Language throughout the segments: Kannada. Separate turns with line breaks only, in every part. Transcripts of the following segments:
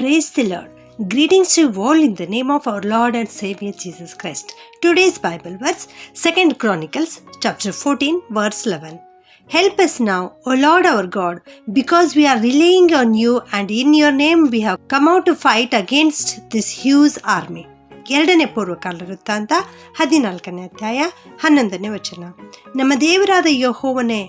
Praise the Lord. Greetings to you all in the name of our Lord and Savior Jesus Christ. Today's Bible verse, 2nd Chronicles chapter 14, verse 11. Help us now, O Lord our God, because we are relying on you and in your name we have come out to fight against this huge army. ಎರಡನೇ ಪೂರ್ವಕಾಲ ವೃತ್ತಾಂತ ಹದಿನಾಲ್ಕನೇ ಅಧ್ಯಾಯ ಹನ್ನೊಂದನೇ ವಚನ ನಮ್ಮ ದೇವರಾದ ಯಹೋವನೇ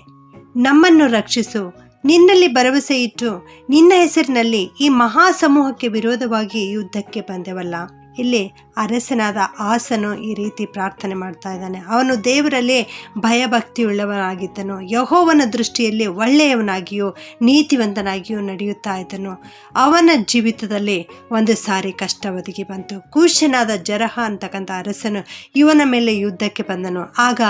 ನಮ್ಮನ್ನು ರಕ್ಷಿಸು ನಿನ್ನಲ್ಲಿ ಭರವಸೆ ಇಟ್ಟು ನಿನ್ನ ಹೆಸರಿನಲ್ಲಿ ಈ ಮಹಾ ಸಮೂಹಕ್ಕೆ ವಿರೋಧವಾಗಿ ಯುದ್ಧಕ್ಕೆ ಬಂದೆವಲ್ಲ. ಇಲ್ಲಿ ಅರಸನಾದ ಆಸನು ಈ ರೀತಿ ಪ್ರಾರ್ಥನೆ ಮಾಡ್ತಾ ಇದ್ದಾನೆ. ಅವನು ದೇವರಲ್ಲಿ ಭಯಭಕ್ತಿಯುಳ್ಳವನಾಗಿದ್ದನು. ಯಹೋವನ ದೃಷ್ಟಿಯಲ್ಲಿ ಒಳ್ಳೆಯವನಾಗಿಯೂ ನೀತಿವಂತನಾಗಿಯೂ ನಡೆಯುತ್ತಾ ಇದ್ದನು. ಅವನ ಜೀವಿತದಲ್ಲಿ ಒಂದು ಸಾರಿ ಕಷ್ಟ ಒದಗಿ ಬಂತು. ಕೂಶನಾದ ಜರಹ ಅಂತಕ್ಕಂಥ ಅರಸನು ಇವನ ಮೇಲೆ ಯುದ್ಧಕ್ಕೆ ಬಂದನು. ಆಗ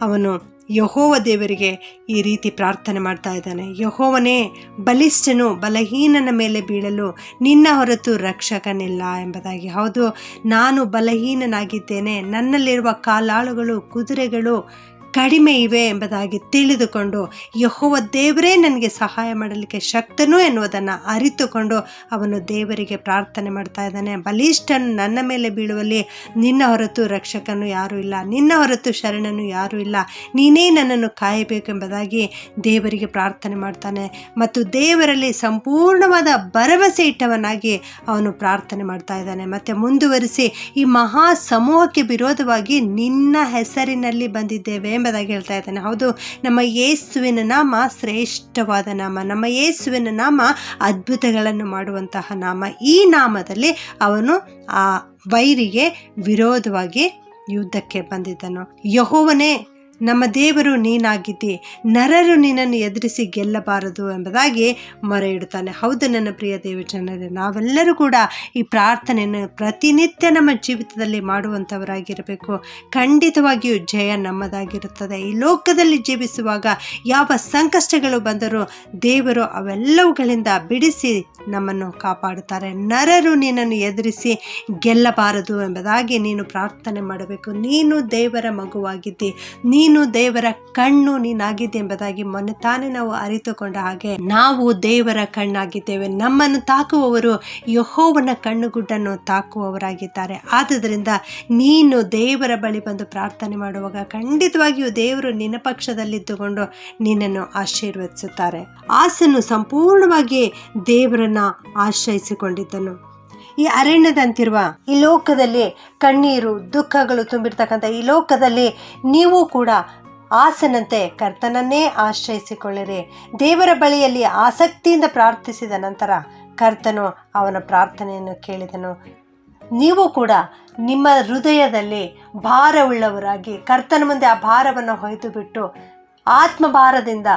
ಅವನು ಯಹೋವ ದೇವರಿಗೆ ಈ ರೀತಿ ಪ್ರಾರ್ಥನೆ ಮಾಡ್ತಾ ಇದ್ದಾನೆ. ಯಹೋವನೇ, ಬಲಿಷ್ಠನು ಬಲಹೀನನ ಮೇಲೆ ಬೀಳಲು ನಿನ್ನ ಹೊರತು ರಕ್ಷಕನಿಲ್ಲ ಎಂಬುದಾಗಿ. ಹೌದು, ನಾನು ಬಲಹೀನನಾಗಿದ್ದೇನೆ. ನನ್ನಲ್ಲಿರುವ ಕಾಲಾಳುಗಳು, ಕುದುರೆಗಳು ಕಡಿಮೆ ಇವೆ ಎಂಬುದಾಗಿ ತಿಳಿದುಕೊಂಡು ಯಹೋವ ದೇವರೇ ನನಗೆ ಸಹಾಯ ಮಾಡಲಿಕ್ಕೆ ಶಕ್ತನು ಎನ್ನುವುದನ್ನು ಅರಿತುಕೊಂಡು ಅವನು ದೇವರಿಗೆ ಪ್ರಾರ್ಥನೆ ಮಾಡ್ತಾ ಇದ್ದಾನೆ. ಬಲಿಷ್ಠನು ನನ್ನ ಮೇಲೆ ಬೀಳುವಲ್ಲಿ ನಿನ್ನ ಹೊರತು ರಕ್ಷಕನು ಯಾರೂ ಇಲ್ಲ, ನಿನ್ನ ಹೊರತು ಶರಣನು ಯಾರೂ ಇಲ್ಲ. ನೀನೇ ನನ್ನನ್ನು ಕಾಯಬೇಕೆಂಬುದಾಗಿ ದೇವರಿಗೆ ಪ್ರಾರ್ಥನೆ ಮಾಡ್ತಾನೆ. ಮತ್ತು ದೇವರಲ್ಲಿ ಸಂಪೂರ್ಣವಾದ ಭರವಸೆ ಇಟ್ಟವನಾಗಿ ಅವನು ಪ್ರಾರ್ಥನೆ ಮಾಡ್ತಾ ಇದ್ದಾನೆ. ಮತ್ತು ಮುಂದುವರಿಸಿ, ಈ ಮಹಾ ಸಮೂಹಕ್ಕೆ ವಿರೋಧವಾಗಿ ನಿನ್ನ ಹೆಸರಿನಲ್ಲಿ ಬಂದಿದ್ದೇವೆ ಎಂಬುದಾಗಿ ಹೇಳ್ತಾ ಇದ್ದಾನೆ. ಹೌದು, ನಮ್ಮ ಯೇಸುವಿನ ನಾಮ ಶ್ರೇಷ್ಠವಾದ ನಾಮ. ನಮ್ಮ ಯೇಸುವಿನ ನಾಮ ಅದ್ಭುತಗಳನ್ನು ಮಾಡುವಂತಹ ನಾಮ. ಈ ನಾಮದಲ್ಲಿ ಅವನು ಆ ವೈರಿಗೆ ವಿರೋಧವಾಗಿ ಯುದ್ಧಕ್ಕೆ ಬಂದಿದ್ದನು. ಯಹೋವನೇ ನಮ್ಮ ದೇವರು ನೀನಾಗಿದ್ದಿ, ನರರು ನಿನ್ನನ್ನು ಎದುರಿಸಿ ಗೆಲ್ಲಬಾರದು ಎಂಬುದಾಗಿ ಮೊರೆ ಇಡುತ್ತಾನೆ ಹೌದು ನನ್ನ ಪ್ರಿಯ ದೇವಜನರೇ, ನಾವೆಲ್ಲರೂ ಕೂಡ ಈ ಪ್ರಾರ್ಥನೆಯನ್ನು ಪ್ರತಿನಿತ್ಯ ನಮ್ಮ ಜೀವಿತದಲ್ಲಿ ಮಾಡುವಂಥವರಾಗಿರಬೇಕು. ಖಂಡಿತವಾಗಿಯೂ ಜಯ ನಮ್ಮದಾಗಿರುತ್ತದೆ. ಈ ಲೋಕದಲ್ಲಿ ಜೀವಿಸುವಾಗ ಯಾವ ಸಂಕಷ್ಟಗಳು ಬಂದರೂ ದೇವರು ಅವೆಲ್ಲವುಗಳಿಂದ ಬಿಡಿಸಿ ನಮ್ಮನ್ನು ಕಾಪಾಡುತ್ತಾರೆ. ನರರು ನಿನ್ನನ್ನು ಎದುರಿಸಿ ಗೆಲ್ಲಬಾರದು ಎಂಬುದಾಗಿ ನೀನು ಪ್ರಾರ್ಥನೆ ಮಾಡಬೇಕು. ನೀನು ದೇವರ ಮಗುವಾಗಿದ್ದಿ, ನೀನು ದೇವರ ಕಣ್ಣು ನೀನಾಗಿದ್ದೆ ಎಂಬುದಾಗಿ ಮೊನ್ನೆ ತಾನೇ ನಾವು ಅರಿತುಕೊಂಡ ಹಾಗೆ ನಾವು ದೇವರ ಕಣ್ಣಾಗಿದ್ದೇವೆ. ನಮ್ಮನ್ನು ತಾಕುವವರು ಯಹೋವನ ಕಣ್ಣುಗುಡ್ಡನ್ನು ತಾಕುವವರಾಗಿದ್ದಾರೆ. ಆದುದರಿಂದ ನೀನು ದೇವರ ಬಳಿ ಬಂದು ಪ್ರಾರ್ಥನೆ ಮಾಡುವಾಗ ಖಂಡಿತವಾಗಿಯೂ ದೇವರು ನಿನ್ನ ಪಕ್ಷದಲ್ಲಿದ್ದುಕೊಂಡು ನಿನ್ನನ್ನು ಆಶೀರ್ವದಿಸುತ್ತಾರೆ. ಆಸನು ಸಂಪೂರ್ಣವಾಗಿ ದೇವರನ್ನ ಆಶ್ರಯಿಸಿಕೊಂಡಿದ್ದನು. ಈ ಅರಣ್ಯದಂತಿರುವ ಈ ಲೋಕದಲ್ಲಿ ಕಣ್ಣೀರು, ದುಃಖಗಳು ತುಂಬಿರ್ತಕ್ಕಂಥ ಈ ಲೋಕದಲ್ಲಿ ನೀವು ಕೂಡ ಆಸನಂತೆ ಕರ್ತನನ್ನೇ ಆಶ್ರಯಿಸಿಕೊಳ್ಳಿರಿ. ದೇವರ ಬಳಿಯಲ್ಲಿ ಆಸಕ್ತಿಯಿಂದ ಪ್ರಾರ್ಥಿಸಿದ ನಂತರ ಕರ್ತನು ಅವನ ಪ್ರಾರ್ಥನೆಯನ್ನು ಕೇಳಿದನು. ನೀವು ಕೂಡ ನಿಮ್ಮ ಹೃದಯದಲ್ಲಿ ಭಾರವುಳ್ಳವರಾಗಿ ಕರ್ತನ ಮುಂದೆ ಆ ಭಾರವನ್ನು ಹೊಯ್ದು ಬಿಟ್ಟು ಆತ್ಮಭಾರದಿಂದ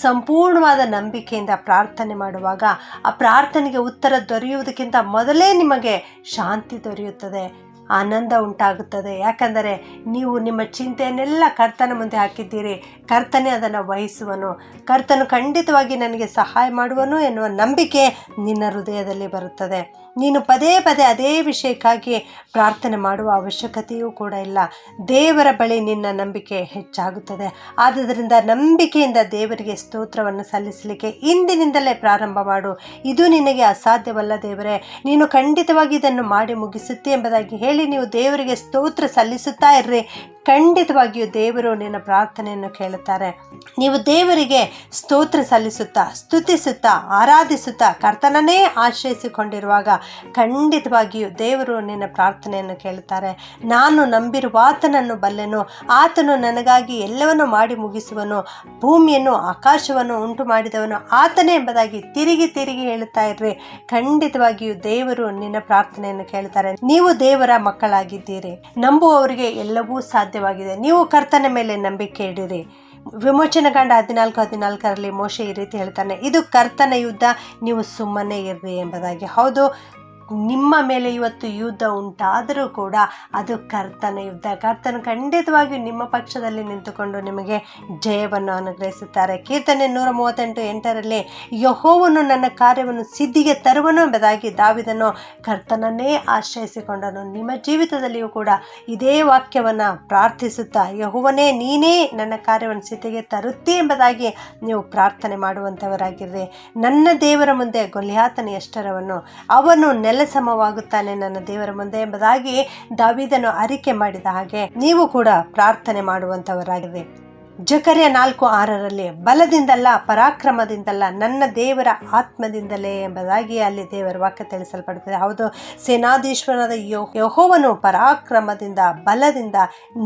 ಸಂಪೂರ್ಣವಾದ ನಂಬಿಕೆಯಿಂದ ಪ್ರಾರ್ಥನೆ ಮಾಡುವಾಗ ಆ ಪ್ರಾರ್ಥನೆಗೆ ಉತ್ತರ ದೊರೆಯುವುದಕ್ಕಿಂತ ಮೊದಲೇ ನಿಮಗೆ ಶಾಂತಿ ದೊರೆಯುತ್ತದೆ. ಆನಂದ ಉಂಟಾಗುತ್ತದೆ. ಯಾಕಂದರೆ ನೀವು ನಿಮ್ಮ ಚಿಂತೆಯನ್ನೆಲ್ಲ ಕರ್ತನ ಮುಂದೆ ಹಾಕಿದ್ದೀರಿ. ಕರ್ತನೇ ಅದನ್ನು ವಹಿಸುವನು. ಕರ್ತನು ಖಂಡಿತವಾಗಿ ನನಗೆ ಸಹಾಯ ಮಾಡುವನು ಎನ್ನುವ ನಂಬಿಕೆ ನಿನ್ನ ಹೃದಯದಲ್ಲಿ ಬರುತ್ತದೆ. ನೀನು ಪದೇ ಪದೇ ಅದೇ ವಿಷಯಕ್ಕಾಗಿ ಪ್ರಾರ್ಥನೆ ಮಾಡುವ ಅವಶ್ಯಕತೆಯೂ ಕೂಡ ಇಲ್ಲ. ದೇವರ ಬಳಿ ನಿನ್ನ ನಂಬಿಕೆ ಹೆಚ್ಚಾಗುತ್ತದೆ. ಆದ್ದರಿಂದ ನಂಬಿಕೆಯಿಂದ ದೇವರಿಗೆ ಸ್ತೋತ್ರವನ್ನು ಸಲ್ಲಿಸಲಿಕ್ಕೆ ಇಂದಿನಿಂದಲೇ ಪ್ರಾರಂಭ ಮಾಡು. ಇದು ನಿನಗೆ ಅಸಾಧ್ಯವಲ್ಲ ದೇವರೇ. ನೀನು ಖಂಡಿತವಾಗಿ ಇದನ್ನು ಮಾಡಿ ಮುಗಿಸುತ್ತೆ ಎಂಬುದಾಗಿ ಹೇಳಿ ನೀವು ದೇವರಿಗೆ ಸ್ತೋತ್ರ ಸಲ್ಲಿಸುತ್ತಾ ಇರ್ರಿ. ಖಂಡಿತವಾಗಿಯೂ ದೇವರು ನಿನ್ನ ಪ್ರಾರ್ಥನೆಯನ್ನು ಕೇಳುತ್ತಾರೆ. ನೀವು ದೇವರಿಗೆ ಸ್ತೋತ್ರ ಸಲ್ಲಿಸುತ್ತಾ, ಸ್ತುತಿಸುತ್ತಾ, ಆರಾಧಿಸುತ್ತಾ ಕರ್ತನನ್ನೇ ಆಶ್ರಯಿಸಿಕೊಂಡಿರುವಾಗ ಖಂಡಿತವಾಗಿಯೂ ದೇವರು ನಿನ್ನ ಪ್ರಾರ್ಥನೆಯನ್ನು ಕೇಳುತ್ತಾರೆ. ನಾನು ನಂಬಿರುವ ಆತನನ್ನು ಬಲ್ಲೆನು, ಆತನು ನನಗಾಗಿ ಎಲ್ಲವನ್ನು ಮಾಡಿ ಮುಗಿಸುವನು, ಭೂಮಿಯನ್ನು, ಆಕಾಶವನ್ನು ಉಂಟು ಮಾಡಿದವನು ಆತನೇ ಎಂಬುದಾಗಿ ತಿರುಗಿ ತಿರುಗಿ ಹೇಳುತ್ತಾ ಇರ್ರಿ. ಖಂಡಿತವಾಗಿಯೂ ದೇವರು ನಿನ್ನ ಪ್ರಾರ್ಥನೆಯನ್ನು ಕೇಳುತ್ತಾರೆ. ನೀವು ದೇವರ ಮಕ್ಕಳಾಗಿದ್ದೀರಿ. ನಂಬುವವರಿಗೆ ಎಲ್ಲವೂ ಸಾಧ್ಯವಾಗಿದೆ. ನೀವು ಕರ್ತನ ಮೇಲೆ ನಂಬಿಕೆ ಇಡಿರಿ. ವಿಮೋಚನಕಾಂಡ ಹದಿನಾಲ್ಕು ಹದಿನಾಲ್ಕರಲ್ಲಿ ಮೋಶೆ ಈ ರೀತಿ ಹೇಳ್ತಾನೆ, ಇದು ಕರ್ತನ ಯುದ್ಧ, ನೀವು ಸುಮ್ಮನೆ ಇರ್ರಿ ಎಂಬುದಾಗಿ. ಹೌದು ನಿಮ್ಮ ಮೇಲೆ ಇವತ್ತು ಯುದ್ಧ ಉಂಟಾದರೂ ಕೂಡ ಅದು ಕರ್ತನ ಯುದ್ಧ. ಕರ್ತನ ಖಂಡಿತವಾಗಿಯೂ ನಿಮ್ಮ ಪಕ್ಷದಲ್ಲಿ ನಿಂತುಕೊಂಡು ನಿಮಗೆ ಜಯವನ್ನು ಅನುಗ್ರಹಿಸುತ್ತಾರೆ. ಕೀರ್ತನೆ ನೂರ ಮೂವತ್ತೆಂಟು ಎಂಟರಲ್ಲಿ ಯಹೋವನು ನನ್ನ ಕಾರ್ಯವನ್ನು ಸಿದ್ಧಿಗೆ ತರುವನು ಎಂಬುದಾಗಿ ದಾವಿದನು ಕರ್ತನನ್ನೇ ಆಶ್ರಯಿಸಿಕೊಂಡನು. ನಿಮ್ಮ ಜೀವಿತದಲ್ಲಿಯೂ ಕೂಡ ಇದೇ ವಾಕ್ಯವನ್ನು ಪ್ರಾರ್ಥಿಸುತ್ತಾ, ಯಹೋವನೇ, ನೀನೇ ನನ್ನ ಕಾರ್ಯವನ್ನು ಸಿದ್ಧಿಗೆ ತರುತ್ತಿ ಎಂಬುದಾಗಿ ನೀವು ಪ್ರಾರ್ಥನೆ ಮಾಡುವಂಥವರಾಗಿರ್ರಿ. ನನ್ನ ದೇವರ ಮುಂದೆ ಗೊಲ್ಯಾತನ ಎಷ್ಟರವನ್ನು ಅವನು ನೆಲಸಮವಾಗುತ್ತಾನೆ ನನ್ನ ದೇವರ ಮುಂದೆ ಎಂಬುದಾಗಿ ದಾವಿದನು ಅರಿಕೆ ಮಾಡಿದ ಹಾಗೆ ನೀವು ಕೂಡ ಪ್ರಾರ್ಥನೆ ಮಾಡುವಂಥವರಾಗಿದೆ ಜಕರೆಯ ನಾಲ್ಕು ಆರರಲ್ಲಿ, ಬಲದಿಂದಲ್ಲ, ಪರಾಕ್ರಮದಿಂದಲ್ಲ, ನನ್ನ ದೇವರ ಆತ್ಮದಿಂದಲೇ ಎಂಬುದಾಗಿ ಅಲ್ಲಿ ದೇವರ ವಾಕ್ಯ ತಿಳಿಸಲ್ಪಡುತ್ತದೆ. ಹೌದು ಸೇನಾಧೀಶ್ವರದ ಯೋ ಯಹೋವನು ಪರಾಕ್ರಮದಿಂದ, ಬಲದಿಂದ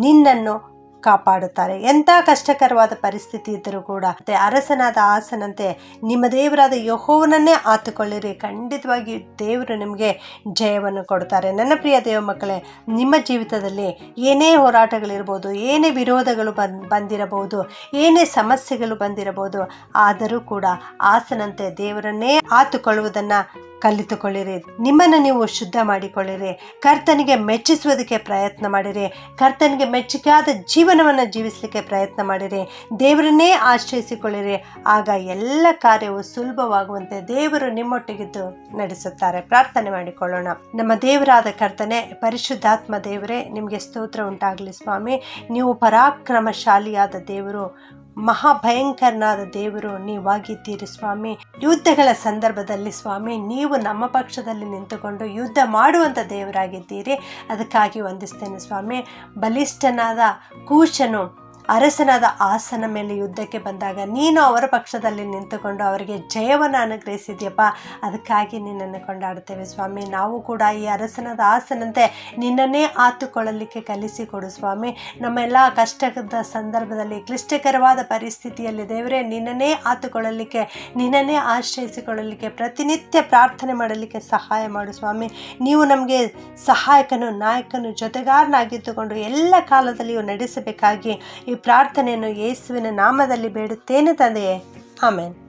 ನಿನ್ನನ್ನು ಕಾಪಾಡುತ್ತಾರೆ. ಎಂಥ ಕಷ್ಟಕರವಾದ ಪರಿಸ್ಥಿತಿ ಇದ್ದರೂ ಕೂಡ ಅರಸನಾದ ಆಸನಂತೆ ನಿಮ್ಮ ದೇವರಾದ ಯಹೋವನನ್ನೇ ಆತುಕೊಳ್ಳಿರಿ. ಖಂಡಿತವಾಗಿ ದೇವರು ನಿಮಗೆ ಜಯವನ್ನು ಕೊಡ್ತಾರೆ ನನ್ನ ಪ್ರಿಯ ದೇವ ಮಕ್ಕಳೇ, ನಿಮ್ಮ ಜೀವಿತದಲ್ಲಿ ಏನೇ ಹೋರಾಟಗಳಿರ್ಬೋದು, ಏನೇ ವಿರೋಧಗಳು ಬಂದ್ ಬಂದಿರಬಹುದು, ಏನೇ ಸಮಸ್ಯೆಗಳು ಬಂದಿರಬಹುದು, ಆದರೂ ಕೂಡ ಆಸನಂತೆ ದೇವರನ್ನೇ ಆತುಕೊಳ್ಳುವುದನ್ನು ಕಲಿತುಕೊಳ್ಳಿರಿ. ನಿಮ್ಮನ್ನು ನೀವು ಶುದ್ಧ ಮಾಡಿಕೊಳ್ಳಿರಿ. ಕರ್ತನಿಗೆ ಮೆಚ್ಚಿಸುವುದಕ್ಕೆ ಪ್ರಯತ್ನ ಮಾಡಿರಿ. ಕರ್ತನಿಗೆ ಮೆಚ್ಚುಗೆಯಾದ ಜೀವನವನ್ನು ಜೀವಿಸಲಿಕ್ಕೆ ಪ್ರಯತ್ನ ಮಾಡಿರಿ. ದೇವರನ್ನೇ ಆಶ್ರಯಿಸಿಕೊಳ್ಳಿರಿ. ಆಗ ಎಲ್ಲ ಕಾರ್ಯವು ಸುಲಭವಾಗುವಂತೆ ದೇವರು ನಿಮ್ಮೊಟ್ಟಿಗಿದ್ದು ನಡೆಸುತ್ತಾರೆ. ಪ್ರಾರ್ಥನೆ ಮಾಡಿಕೊಳ್ಳೋಣ. ನಮ್ಮ ದೇವರಾದ ಕರ್ತನೆ, ಪರಿಶುದ್ಧಾತ್ಮ ದೇವರೇ, ನಿಮಗೆ ಸ್ತೋತ್ರ ಉಂಟಾಗಲಿ ಸ್ವಾಮಿ. ನೀವು ಪರಾಕ್ರಮಶಾಲಿಯಾದ ದೇವರು. ಮಹಾಭಯಂಕರನಾದ ದೇವರು ನೀವಾಗಿದ್ದೀರಿ ಸ್ವಾಮಿ. ಯುದ್ಧಗಳ ಸಂದರ್ಭದಲ್ಲಿ ಸ್ವಾಮಿ, ನೀವು ನಮ್ಮ ಪಕ್ಷದಲ್ಲಿ ನಿಂತುಕೊಂಡು ಯುದ್ಧ ಮಾಡುವಂಥ ದೇವರಾಗಿದ್ದೀರಿ. ಅದಕ್ಕಾಗಿ ವಂದಿಸ್ತೇನೆ ಸ್ವಾಮಿ. ಬಲಿಷ್ಠನಾದ ಕೂಶನು ಅರಸನಾದ ಆಸನ ಮೇಲೆ ಯುದ್ಧಕ್ಕೆ ಬಂದಾಗ, ನೀನು ಅವರ ಪಕ್ಷದಲ್ಲಿ ನಿಂತುಕೊಂಡು ಅವರಿಗೆ ಜಯವನ್ನು ಅನುಗ್ರಹಿಸಿದ್ಯಪ್ಪ. ಅದಕ್ಕಾಗಿ ನಿನ್ನನ್ನು ಕೊಂಡಾಡುತ್ತೇವೆ ಸ್ವಾಮಿ. ನಾವು ಕೂಡ ಈ ಅರಸನಾದ ಆಸನಂತೆ ನಿನ್ನನ್ನೇ ಆತುಕೊಳ್ಳಲಿಕ್ಕೆ ಕಲಿಸಿಕೊಡು ಸ್ವಾಮಿ. ನಮ್ಮೆಲ್ಲ ಕಷ್ಟದ ಸಂದರ್ಭದಲ್ಲಿ, ಕ್ಲಿಷ್ಟಕರವಾದ ಪರಿಸ್ಥಿತಿಯಲ್ಲಿ ದೇವರೇ, ನಿನ್ನನ್ನೇ ಆತುಕೊಳ್ಳಲಿಕ್ಕೆ, ನಿನ್ನನ್ನೇ ಆಶ್ರಯಿಸಿಕೊಳ್ಳಲಿಕ್ಕೆ, ಪ್ರತಿನಿತ್ಯ ಪ್ರಾರ್ಥನೆ ಮಾಡಲಿಕ್ಕೆ ಸಹಾಯ ಮಾಡು ಸ್ವಾಮಿ. ನೀವು ನಮಗೆ ಸಹಾಯಕನು, ನಾಯಕನು, ಜೊತೆಗಾರನಾಗಿದ್ದುಕೊಂಡು ಎಲ್ಲ ಕಾಲದಲ್ಲಿಯೂ ನಡೆಸಬೇಕಾಗಿ ಈ ಪ್ರಾರ್ಥನೆಯನ್ನು ಯೇಸುವಿನ ನಾಮದಲ್ಲಿ ಬೇಡುತ್ತೇನೆ ತಂದೆಯೇ. ಆಮೇನ್.